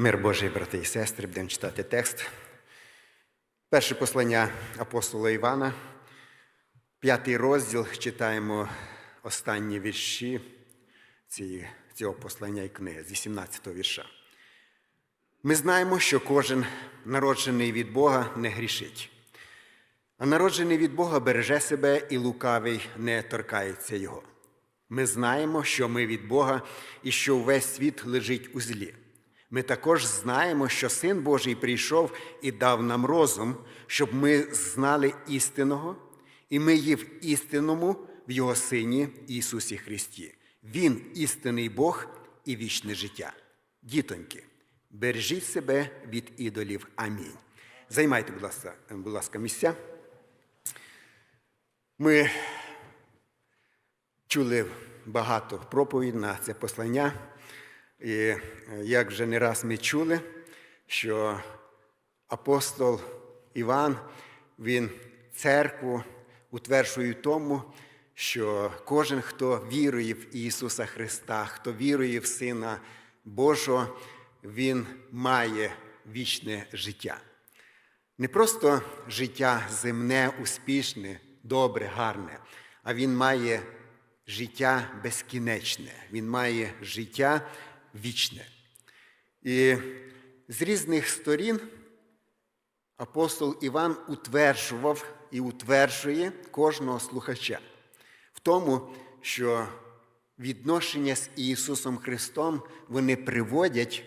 Мир Божий, брати і сестри, будемо читати текст. Перше послання апостола Івана, п'ятий розділ, читаємо останні вірші цього послання і книги з 18 вірша. Ми знаємо, що кожен народжений від Бога не грішить, а народжений від Бога береже себе і лукавий не торкається його. Ми знаємо, що ми від Бога і що увесь світ лежить у злі. Ми також знаємо, що Син Божий прийшов і дав нам розум, щоб ми знали істинного, і ми є в істинному в Його Сині Ісусі Христі. Він істинний Бог і вічне життя. Дітоньки, бережіть себе від ідолів. Амінь. Займайте, будь ласка, будь ласка, місця. Ми чули багато проповідь на це послання. І е, як вже не раз ми чули, що апостол Іван, він церкву утверджує тому, що кожен, хто вірує в Ісуса Христа, хто вірує в Сина Божого, він має вічне життя. Не просто життя земне, успішне, добре, гарне, а він має життя безкінечне, він має життя вічне. І з різних сторін апостол Іван утверджував і утверджує кожного слухача в тому, що відношення з Ісусом Христом вони приводять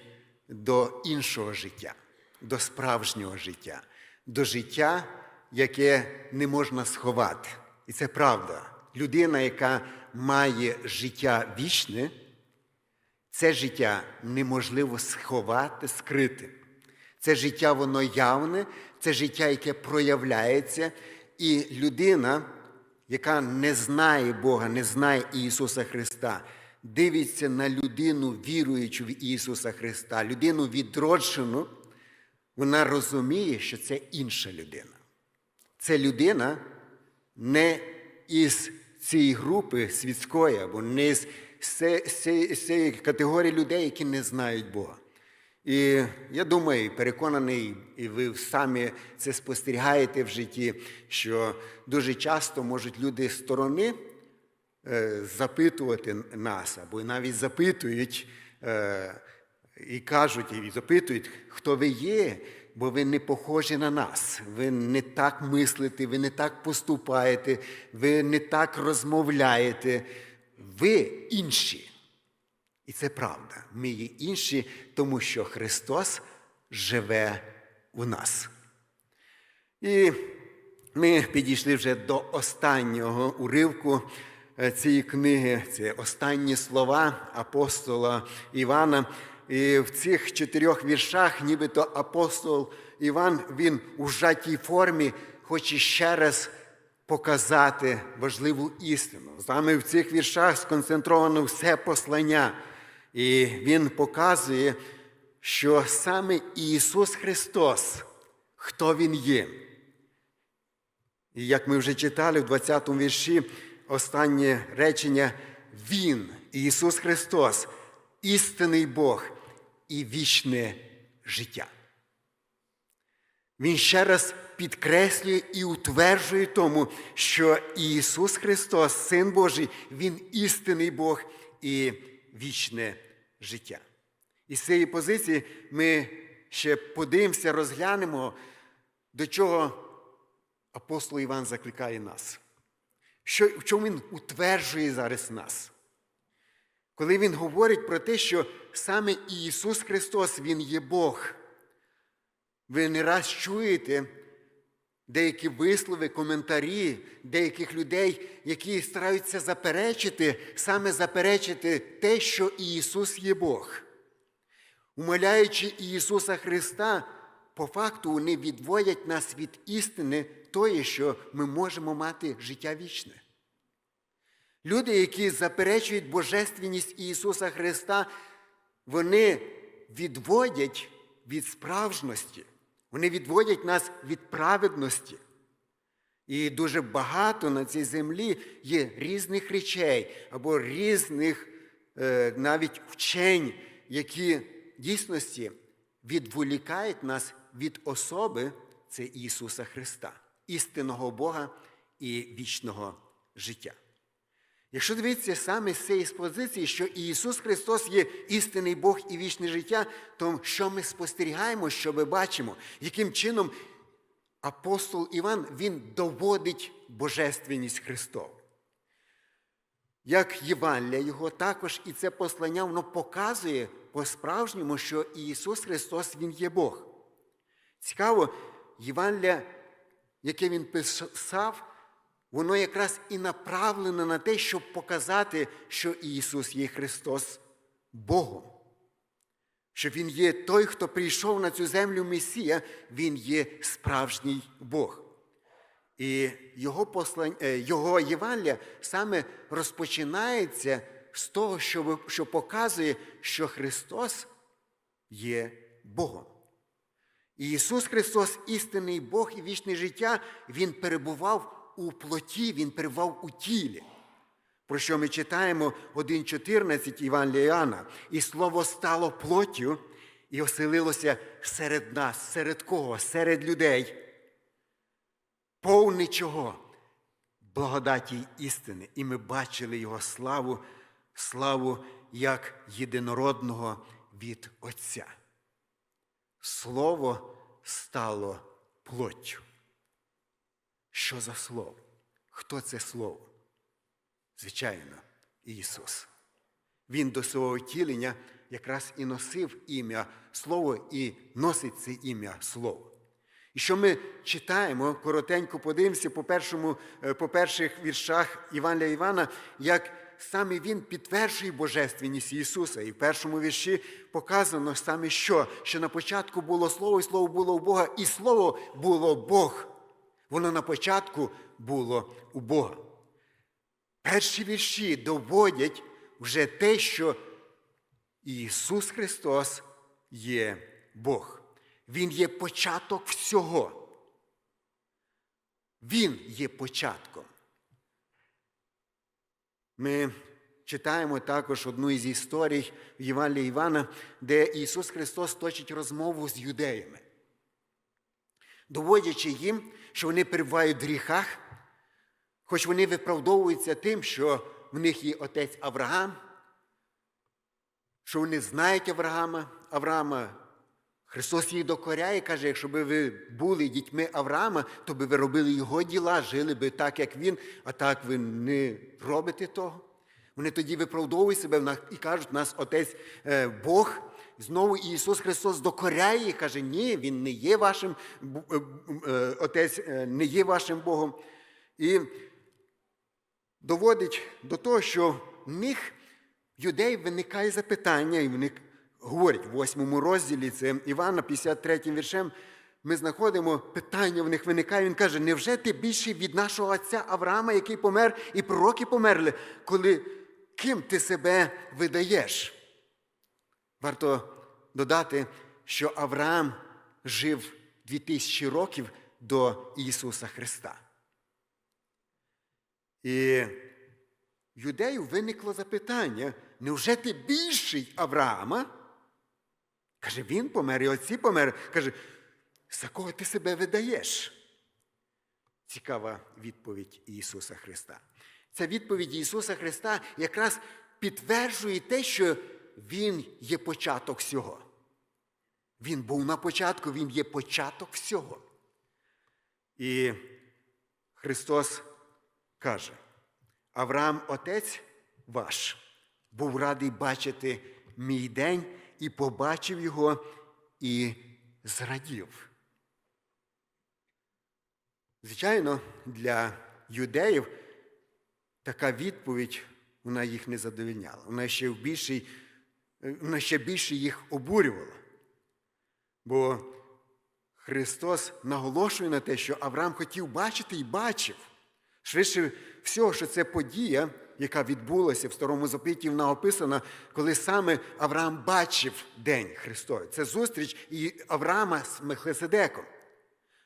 до іншого життя, до справжнього життя, до життя, яке не можна сховати. І це правда. Людина, яка має життя вічне, це життя неможливо сховати, скрити. Це життя, воно явне, це життя, яке проявляється, і людина, яка не знає Бога, не знає Ісуса Христа, дивиться на людину, віруючу в Ісуса Христа, людину відроджену, вона розуміє, що це інша людина. Це людина не із цієї групи світської, або не з цієї категорії людей, які не знають Бога. І я думаю, переконаний, і ви самі це спостерігаєте в житті, що дуже часто можуть люди з сторони е, запитувати нас, або навіть запитують е, і кажуть, і запитують, хто ви є, бо ви не похожі на нас, ви не так мислите, ви не так поступаєте, ви не так розмовляєте, ви інші. І це правда. Ми є інші, тому що Христос живе у нас. І ми підійшли вже до останнього уривку е, цієї книги, це останні слова апостола Івана. І в цих чотирьох віршах, нібито апостол Іван, він у жатій формі хоче ще раз показати важливу істину. Саме в цих віршах сконцентровано все послання. І він показує, що саме Ісус Христос, хто Він є. І як ми вже читали в 20 му вірші, останнє речення Він, Ісус Христос, істинний Бог і вічне життя. Він ще раз підкреслює і утверджує тому, що Ісус Христос, Син Божий, Він істинний Бог і вічне життя. І з цієї позиції ми ще подивимося, розглянемо, до чого апостол Іван закликає нас. Що, В чому він утверджує зараз нас? Коли він говорить про те, що саме Ісус Христос, Він є Бог. Ви не раз чуєте деякі вислови, коментарі деяких людей, які стараються заперечити, саме заперечити те, що Ісус є Бог. Умоляючи Ісуса Христа, по факту вони відводять нас від істини тої, що ми можемо мати життя вічне. Люди, які заперечують Божественність Ісуса Христа, вони відводять від справжності, вони відводять нас від праведності. І дуже багато на цій землі є різних речей або різних е, навіть вчень, які дійсності відволікають нас від особи це Ісуса Христа, істинного Бога і вічного життя. Якщо дивитися саме з цієї позиції, що Ісус Христос є істинний Бог і вічне життя, то що ми спостерігаємо, що ми бачимо, яким чином апостол Іван він доводить божественність Христову. Як Євангелія його також і це послання воно показує по-справжньому, що Ісус Христос Він є Бог. Цікаво, Євангелія, яке він писав, воно якраз і направлене на те, щоб показати, що Ісус є Христос Богом. Що Він є той, хто прийшов на цю землю Месія, Він є справжній Бог. І його послань, е, його Євангелія саме розпочинається з того, що, що показує, що Христос є Богом. І Ісус Христос, істинний Бог і вічне життя, Він перебував у плоті, Він перебував у тілі. Про що ми читаємо 1.14 Івангелія Іоанна. І слово стало плоттю і оселилося серед нас, серед кого? Серед людей. Повний чого? Благодаті істини. І ми бачили Його славу, славу як єдинородного від Отця. Слово стало плоттю. Що за слово? Хто це слово? Звичайно, Ісус. Він до свого втілення якраз і носив ім'я Слово і носить це ім'я Слово. І що ми читаємо, коротенько подивимося по, першому, е, по перших віршах Івана Івана, як саме Він підтверджує божественність Ісуса. І в першому вірші показано саме що? Що на початку було Слово, і Слово було у Бога, і Слово було Бог. Воно на початку було у Бога. Перші вірші доводять вже те, що Ісус Христос є Бог. Він є початок всього. Він є початком. Ми читаємо також одну із історій в Євангелії Івана, де Ісус Христос точить розмову з юдеями, доводячи їм, що вони перебувають в гріхах, хоч вони виправдовуються тим, що в них є отець Авраам, що вони знають Авраама, Авраама. Христос їх докоряє, каже, якщо б ви були дітьми Авраама, то би ви робили його діла, жили би так, як він, а так ви не робите того. Вони тоді виправдовують себе і кажуть, нас Отець е, Бог. Знову Ісус Христос докоряє і каже, ні, Він не є вашим е, е, Отець, е, не є вашим Богом. І доводить до того, що в них юдей виникає запитання, і вони говорять в восьмому розділі, це Івана, 53 віршем, ми знаходимо питання, в них виникає. Він каже: невже ти більший від нашого отця Авраама, який помер, і пророки померли, коли ким ти себе видаєш? Варто додати, що Авраам жив 2000 років до Ісуса Христа. І юдею виникло запитання: невже ти більший Авраама? Каже, він помер, і отці помер. Каже, за кого ти себе видаєш? Цікава відповідь Ісуса Христа. Ця відповідь Ісуса Христа якраз підтверджує те, що Він є початок всього. Він був на початку, Він є початок всього. І Христос каже, Авраам, отець ваш, був радий бачити мій день і побачив його і зрадів. Звичайно, для юдеїв така відповідь вона їх не задовільняла. Вона ще більше, вона ще більше їх обурювала. Бо Христос наголошує на те, що Авраам хотів бачити і бачив. Швидше всього, що це подія, яка відбулася в старому запиті, вона описана, коли саме Авраам бачив День Христовий. Це зустріч і Авраама з Мехлеседеком.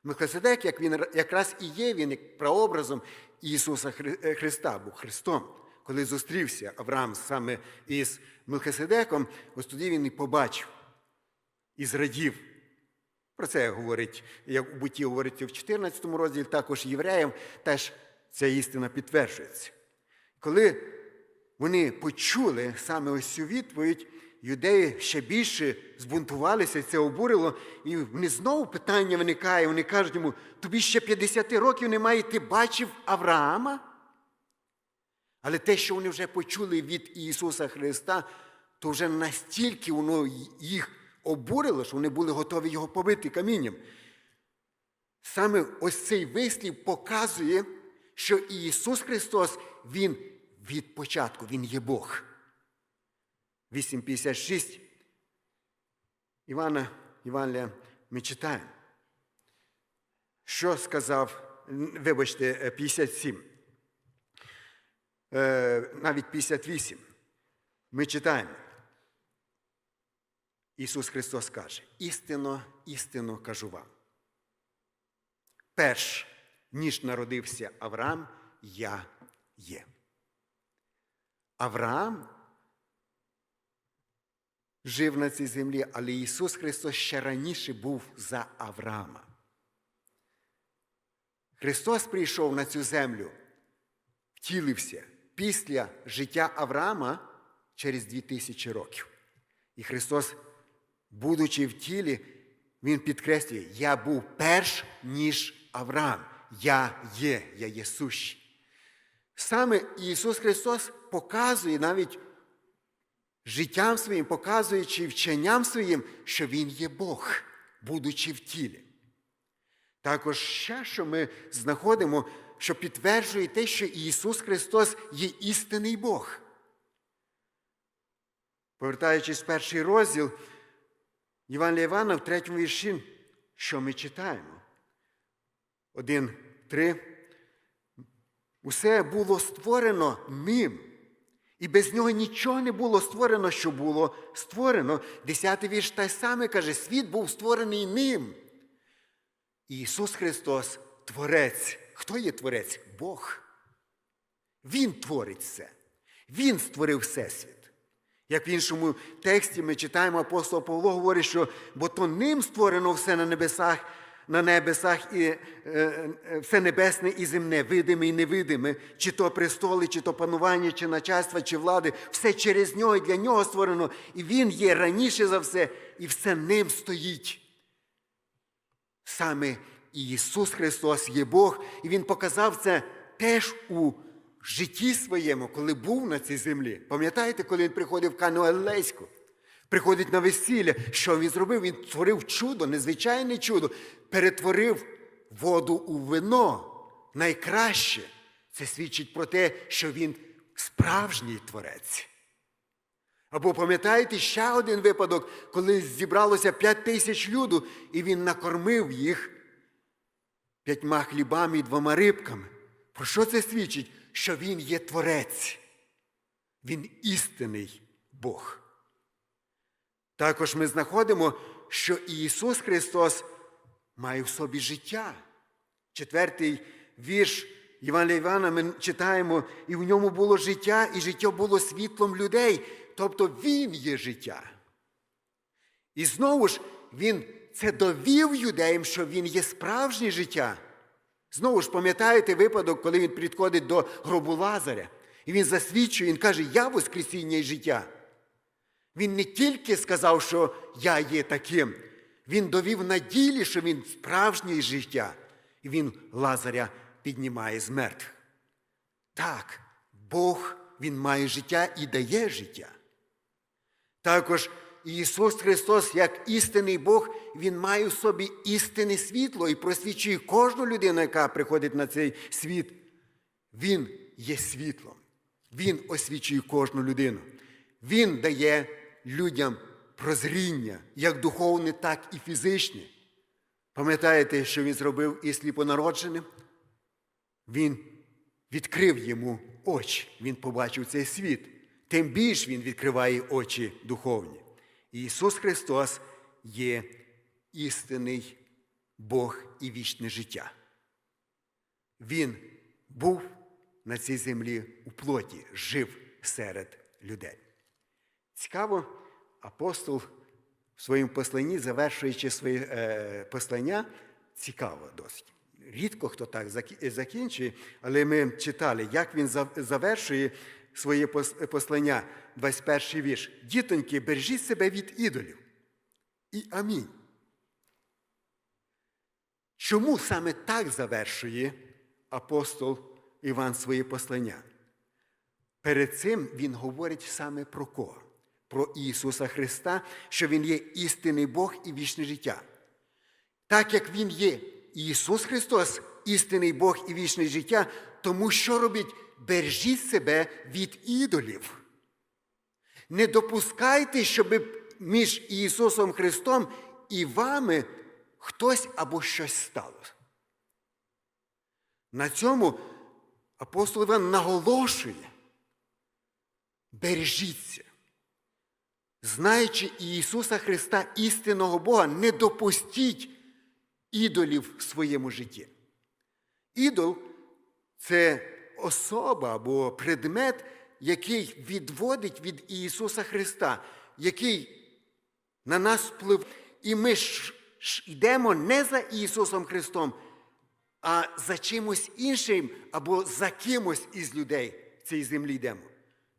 Мехлеседек, як він якраз і є він як прообразом Ісуса е, Христа, був Христом. Коли зустрівся Авраам саме із Мелхиседеком, ось тоді він і побачив. і зрадів. Про це говорить, як у буті говориться в 14 розділі, також євреям теж ця істина підтверджується. Коли вони почули саме ось цю відповідь, юдеї ще більше збунтувалися, це обурило, і вони знову питання виникає, вони кажуть йому, тобі ще 50 років немає, ти бачив Авраама? Але те, що вони вже почули від Ісуса Христа, то вже настільки воно їх обурило, що вони були готові його побити камінням. Саме ось цей вислів показує, що Ісус Христос, Він від початку, Він є Бог. 8.56 Івана Івангелія ми читаємо. Що сказав, вибачте, 57. Е, навіть 58. Ми читаємо. Ісус Христос каже: істинно, істинно кажу вам. Перш, ніж народився Авраам, я є. Авраам жив на цій землі, але Ісус Христос ще раніше був за Авраама. Христос прийшов на цю землю, втілився після життя Авраама через 2000 років. І Христос, будучи в тілі, Він підкреслює, я був перш, ніж Авраам. Я є, я є сущий. Саме Ісус Христос показує навіть життям своїм, показуючи вченням своїм, що Він є Бог, будучи в тілі. Також ще, що ми знаходимо, що підтверджує те, що Ісус Христос є істинний Бог. Повертаючись в перший розділ Івана Івана в третьому вірші, що ми читаємо? Один, три. Усе було створено ним. І без нього нічого не було створено, що було створено. Десятий вірш та й саме каже, світ був створений ним. Ісус Христос Творець. Хто є Творець? Бог. Він творить все. Він створив Всесвіт. Як в іншому тексті ми читаємо, апостол Павло говорить, що бо то ним створено все на небесах, на небесах і е, е, все небесне і земне, видиме і невидиме, чи то престоли, чи то панування, чи начальства, чи влади, все через нього і для нього створено, і Він є раніше за все, і все ним стоїть. Саме Ісус Христос є Бог, і Він показав це теж у житті своєму, коли був на цій землі. Пам'ятаєте, коли він приходив в Кану Галилейську? Приходить на весілля. Що він зробив? Він творив чудо, незвичайне чудо, перетворив воду у вино. Найкраще. Це свідчить про те, що він справжній творець. Або пам'ятаєте ще один випадок, коли зібралося п'ять тисяч люду, і він накормив їх п'ятьма хлібами і двома рибками. Про що це свідчить? Що Він є Творець, Він істинний Бог. Також ми знаходимо, що Ісус Христос має в собі життя. Четвертий вірш Івана Івана ми читаємо, і в ньому було життя, і життя було світлом людей. Тобто Він є життя. І знову ж Він це довів юдеям, що Він є справжнє життя. Знову ж пам'ятаєте випадок, коли він підходить до гробу Лазаря, і він засвідчує, він каже, я Воскресіння і життя. Він не тільки сказав, що я є таким, він довів на ділі, що він справжнє життя, і він Лазаря піднімає з мертвих. Так, Бог Він має життя і дає життя. Також Ісус Христос, як істинний Бог, Він має в собі істинне світло і просвічує кожну людину, яка приходить на цей світ. Він є світлом. Він освічує кожну людину. Він дає людям прозріння, як духовне, так і фізичне. Пам'ятаєте, що він зробив із сліпонародженим? Він відкрив йому очі, він побачив цей світ. Тим більш він відкриває очі духовні. Ісус Христос є істинний Бог і вічне життя. Він був на цій землі у плоті, жив серед людей. Цікаво, апостол в своєму посланні, завершуючи своє е, послання, цікаво досить. Рідко хто так закінчує, але ми читали, як він завершує своє послання, 21 вірш. Дітоньки, бережіть себе від ідолів. І амінь. Чому саме так завершує апостол Іван своє послання? Перед цим він говорить саме про кого? Про Ісуса Христа, що Він є істинний Бог і вічне життя. Так як Він є Ісус Христос, істинний Бог і вічне життя, тому що робить? Бережіть себе від ідолів. Не допускайте, щоб між Ісусом Христом і вами хтось або щось сталося. На цьому апостол Іван наголошує. Бережіться. Знаючи Ісуса Христа, істинного Бога, не допустіть ідолів в своєму житті. Ідол це особа або предмет, який відводить від Ісуса Христа, який на нас вплив. І ми ж, йдемо не за Ісусом Христом, а за чимось іншим або за кимось із людей цієї землі йдемо.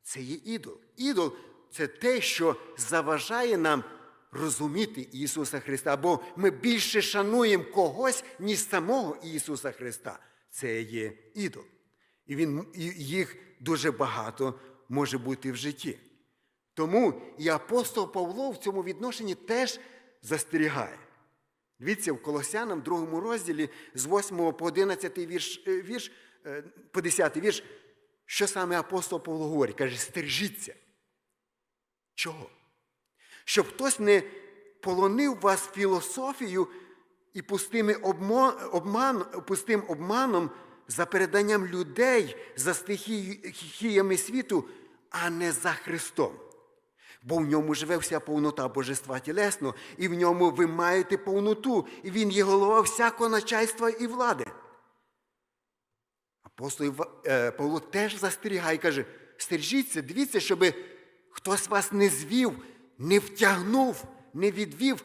Це є ідол. Ідол це те, що заважає нам розуміти Ісуса Христа, бо ми більше шануємо когось, ніж самого Ісуса Христа. Це є ідол. І він, і їх дуже багато може бути в житті. Тому і апостол Павло в цьому відношенні теж застерігає. Дивіться, в Колосянам, другому розділі, з 8 по 11 вірш, е, вірш, е, по 10 вірш, що саме апостол Павло говорить? Каже, стережіться. Чого? Щоб хтось не полонив вас філософію і пустими обман, пустим обманом за переданням людей за стихіями світу, а не за Христом. Бо в ньому живе вся повнота божества тілесно, і в ньому ви маєте повноту, і він є голова всякого начальства і влади. Апостол е, Павло теж застерігає і каже: стережіться, дивіться, щоб хтось вас не звів, не втягнув, не відвів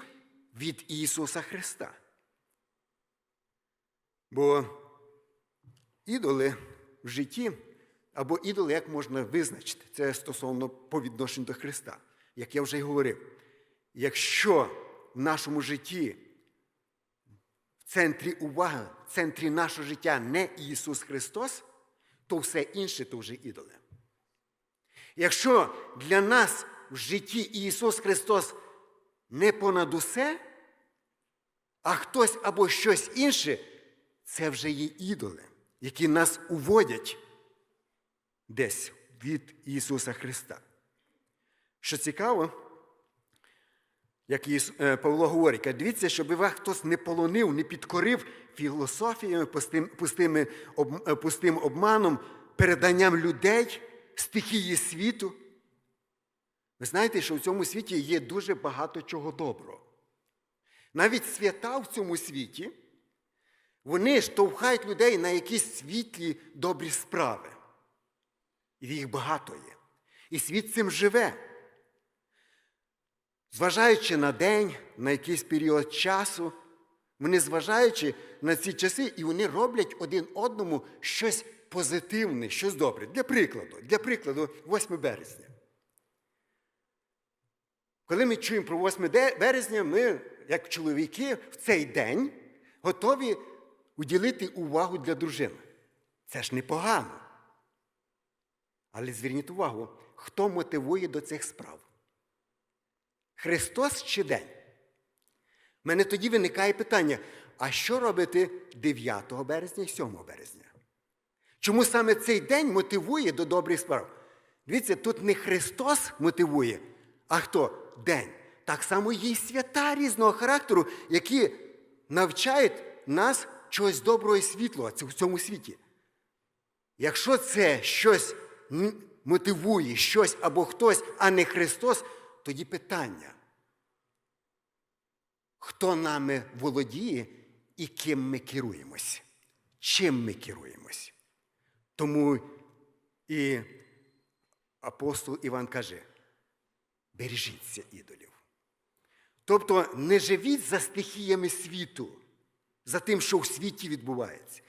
від Ісуса Христа. Бо ідоли в житті, або ідоли, як можна визначити, це стосовно по відношенню до Христа. Як я вже й говорив, якщо в нашому житті в центрі уваги, в центрі нашого життя не Ісус Христос, то все інше то вже ідоли. Якщо для нас в житті Ісус Христос не понад усе, а хтось або щось інше, це вже є ідоли, які нас уводять десь від Ісуса Христа. Що цікаво, як е, Павло говорить, дивіться, щоб вас хтось не полонив, не підкорив філософіями, пустим, пустими, об- е, пустим обманом, переданням людей, стихії світу. Ви знаєте, що в цьому світі є дуже багато чого доброго. Навіть свята в цьому світі, вони штовхають людей на якісь світлі добрі справи. І їх багато є. І світ цим живе. Зважаючи на день, на якийсь період часу, вони зважаючи на ці часи, і вони роблять один одному щось позитивне, щось добре. Для прикладу, для прикладу, 8 березня. Коли ми чуємо про 8 березня, ми, як чоловіки, в цей день готові уділити увагу для дружини. Це ж непогано. Але зверніть увагу, хто мотивує до цих справ? Христос чи день? У мене тоді виникає питання: а що робити 9 березня і 7 березня? Чому саме цей день мотивує до добрих справ? Дивіться, тут не Христос мотивує, а хто? День. Так само є свята різного характеру, які навчають нас чогось доброго і світлого в цьому світі. Якщо це щось мотивує, щось або хтось, а не Христос, тоді питання. Хто нами володіє і ким ми керуємось? Чим ми керуємось? Тому і апостол Іван каже: бережіться ідолів. Тобто не живіть за стихіями світу, за тим, що в світі відбувається.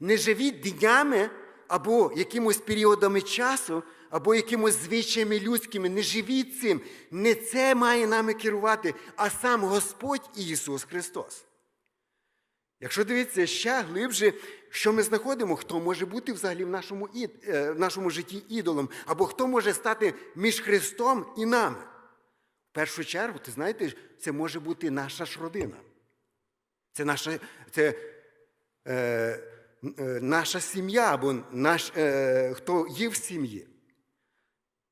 Не живіть днями або якимось періодами часу, або якимось звичаями людськими. Не живіть цим. Не це має нами керувати, а сам Господь Ісус Христос. Якщо дивитися ще глибше, що ми знаходимо, хто може бути взагалі в нашому, ід, е, в нашому житті ідолом, або хто може стати між Христом і нами. В першу чергу, ти знаєте, це може бути наша ж родина. Це наша, це, е, е, наша сім'я, або наш, е, хто є в сім'ї.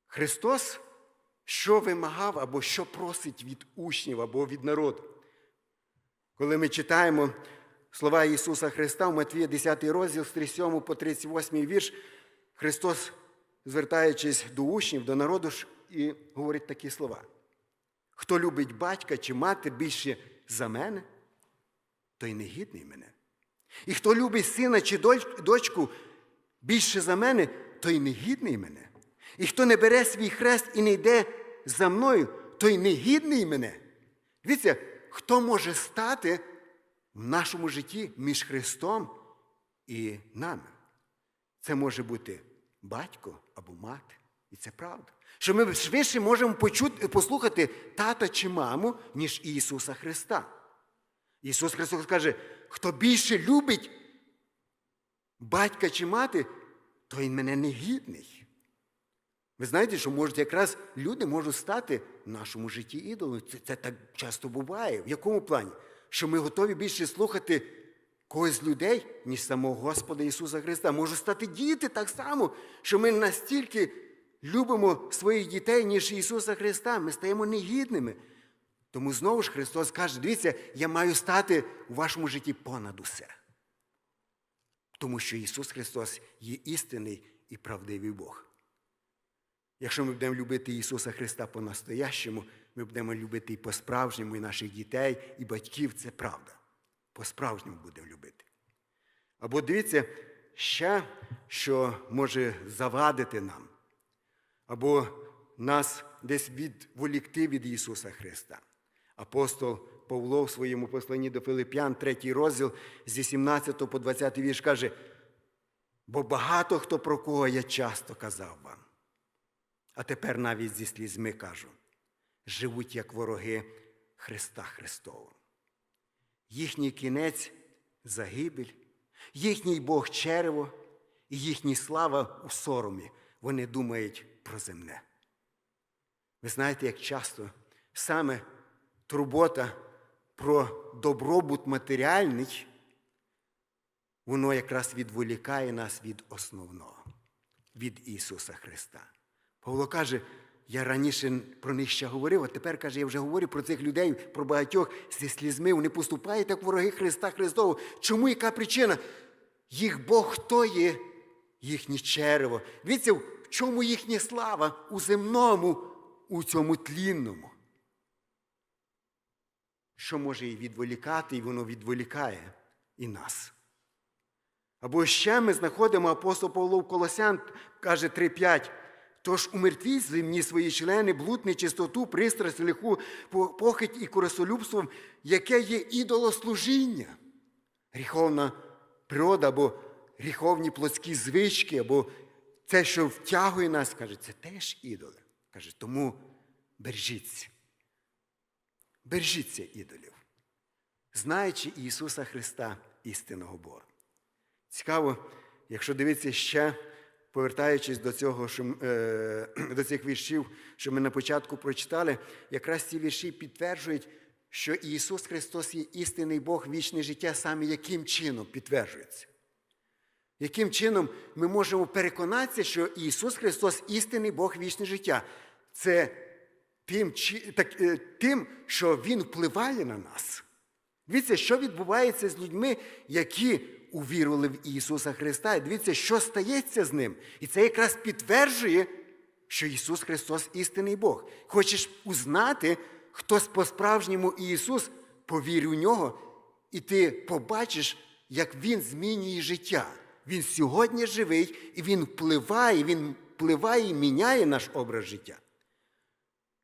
Христос що вимагав, або що просить від учнів, або від народу. Коли ми читаємо слова Ісуса Христа в Матвія 10 розділ з 37 по 38 вірш, Христос, звертаючись до учнів, до народу, і говорить такі слова. Хто любить батька чи мати більше за мене, той не гідний мене. І хто любить сина чи дочку більше за мене, той не гідний мене. І хто не бере свій хрест і не йде за мною, той не гідний мене. Дивіться, хто може стати в нашому житті між Христом і нами? Це може бути батько або мати. І це правда. Що ми швидше можемо почути, послухати тата чи маму, ніж Ісуса Христа. Ісус Христос каже, хто більше любить батька чи мати, той мене не гідний. Ви знаєте, що можуть якраз люди можуть стати в нашому житті ідолом. Це, це так часто буває. В якому плані? Що ми готові більше слухати когось з людей, ніж самого Господа Ісуса Христа. Можуть стати діти так само, що ми настільки любимо своїх дітей, ніж Ісуса Христа. Ми стаємо негідними. Тому знову ж Христос каже: дивіться, я маю стати у вашому житті понад усе. Тому що Ісус Христос є істинний і правдивий Бог. Якщо ми будемо любити Ісуса Христа по-настоящому, ми будемо любити і по-справжньому, і наших дітей, і батьків, це правда. По-справжньому будемо любити. Або дивіться, ще, що може завадити нам, або нас десь відволікти від Ісуса Христа. Апостол Павло в своєму посланні до Филип'ян, 3 розділ зі 17 по 20 вірш каже, бо багато хто про кого я часто казав вам. А тепер навіть зі слізьми кажу, живуть як вороги Христа Христового. Їхній кінець загибель, їхній Бог черево і їхня слава у соромі. Вони думають про земне. Ви знаєте, як часто саме турбота про добробут матеріальний, воно якраз відволікає нас від основного, від Ісуса Христа. Павло каже, я раніше про них ще говорив, а тепер каже, я вже говорю про цих людей, про багатьох зі слізьми. Вони поступають як вороги Христа Христового. Чому яка причина? Їх Бог хто є? Їхнє черево. Дивіться, в чому їхня слава? У земному, у цьому тлінному. Що може її відволікати, і воно відволікає і нас. Або ще ми знаходимо апостол Павло в Колосян, каже 3,5. Тож умертвіть земні свої члени, блуд, нечистоту, пристрасть, лиху, похить і корисолюбством, яке є ідолослужіння, гріховна природа, або гріховні плотські звички, або те, що втягує нас, каже, це теж ідоли. Каже, тому бережіться. Бережіться ідолів, знаючи Ісуса Христа, істинного Бога. Цікаво, якщо дивитися ще, повертаючись до цього, що, е, до цих віршів, що ми на початку прочитали, якраз ці вірші підтверджують, що Ісус Христос є істинний Бог, вічне життя, саме яким чином підтверджується. Яким чином ми можемо переконатися, що Ісус Христос істинний Бог вічне життя? Це тим, е, тим, що Він впливає на нас. Дивіться, що відбувається з людьми, які увірували в Ісуса Христа. І дивіться, що стається з ним. І це якраз підтверджує, що Ісус Христос істинний Бог. Хочеш узнати, хто по-справжньому Ісус, повір у нього, і ти побачиш, як Він змінює життя. Він сьогодні живий, і Він впливає, Він впливає і міняє наш образ життя.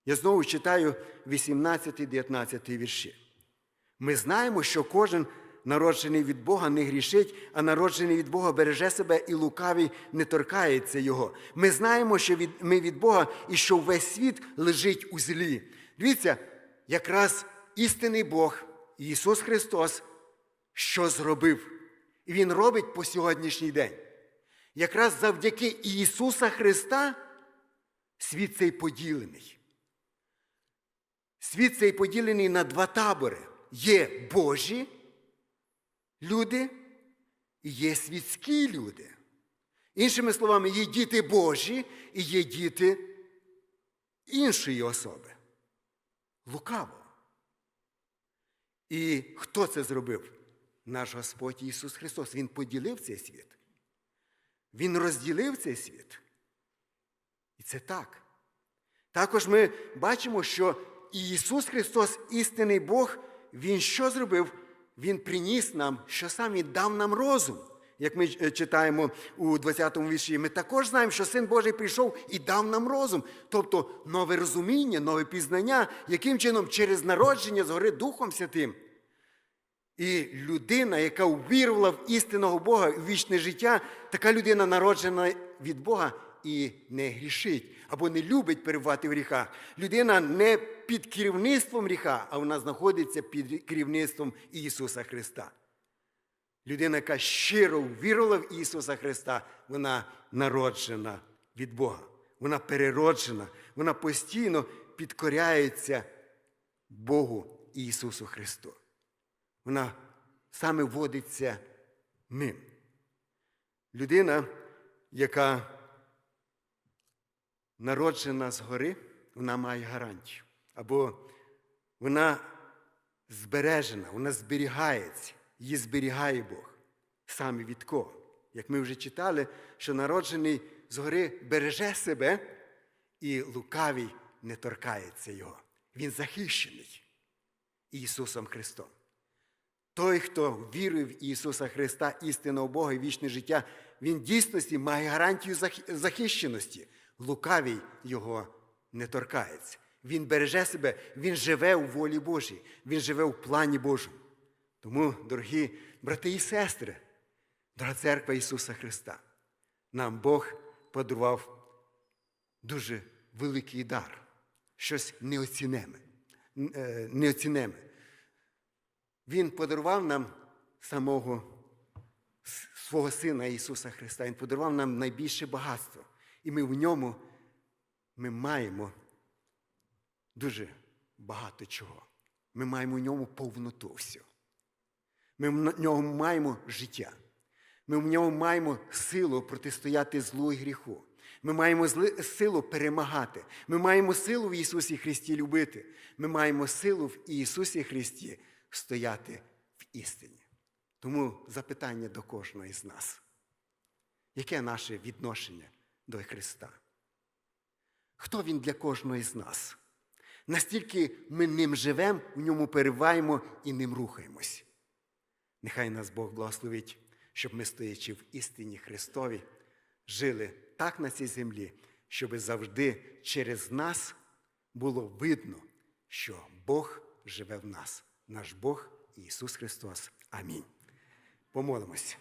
Я знову читаю 18-19 вірші. Ми знаємо, що кожен народжений від Бога не грішить, а народжений від Бога береже себе і лукавий не торкається Його. Ми знаємо, що від, ми від Бога і що весь світ лежить у злі. Дивіться, якраз істинний Бог, Ісус Христос, що зробив. І Він робить по сьогоднішній день. Якраз завдяки Ісуса Христа світ цей поділений. Світ цей поділений на два табори. Є Божі люди і є світські люди. Іншими словами, є діти Божі і є діти іншої особи. Лукаво. І хто це зробив? Наш Господь Ісус Христос. Він поділив цей світ. Він розділив цей світ. І це так. Також ми бачимо, що Ісус Христос, істинний Бог, Він що зробив? Він приніс нам, що сам Він дав нам розум. Як ми е, читаємо у 20-му вірші, ми також знаємо, що Син Божий прийшов і дав нам розум, тобто нове розуміння, нове пізнання, яким чином через народження згори Духом Святим. І людина, яка увірувала в істинного Бога, в вічне життя, така людина народжена від Бога і не грішить або не любить перебувати в гріхах. Людина не під керівництвом гріха, а вона знаходиться під керівництвом Ісуса Христа. Людина, яка щиро вірила в Ісуса Христа, вона народжена від Бога. Вона перероджена, вона постійно підкоряється Богу Ісусу Христу. Вона саме водиться ним. Людина, яка народжена згори, вона має гарантію. Або вона збережена, вона зберігається, її зберігає Бог. Саме від кого? Як ми вже читали, що народжений згори береже себе, і лукавий не торкається його. Він захищений Ісусом Христом. Той, хто вірує в Ісуса Христа, істинного Бога і вічне життя, він дійсності має гарантію захищеності. Лукавий його не торкається. Він береже себе, він живе у волі Божій, він живе у плані Божому. Тому, дорогі брати і сестри, дорога церква Ісуса Христа, нам Бог подарував дуже великий дар, щось неоцінеме. е, неоцінеме. Він подарував нам самого свого Сина Ісуса Христа. Він подарував нам найбільше багатство. І ми в ньому ми маємо дуже багато чого. Ми маємо в ньому повноту всього. Ми в ньому маємо життя. Ми в ньому маємо силу протистояти злу і гріху. Ми маємо силу перемагати. Ми маємо силу в Ісусі Христі любити. Ми маємо силу в Ісусі Христі стояти в істині. Тому запитання до кожного із нас. Яке наше відношення до Христа? Хто Він для кожного із нас? Настільки ми ним живемо, в ньому перебуваємо і ним рухаємось. Нехай нас Бог благословить, щоб ми, стоячи в істині Христові, жили так на цій землі, щоб завжди через нас було видно, що Бог живе в нас, наш Бог Ісус Христос. Амінь. Помолимось.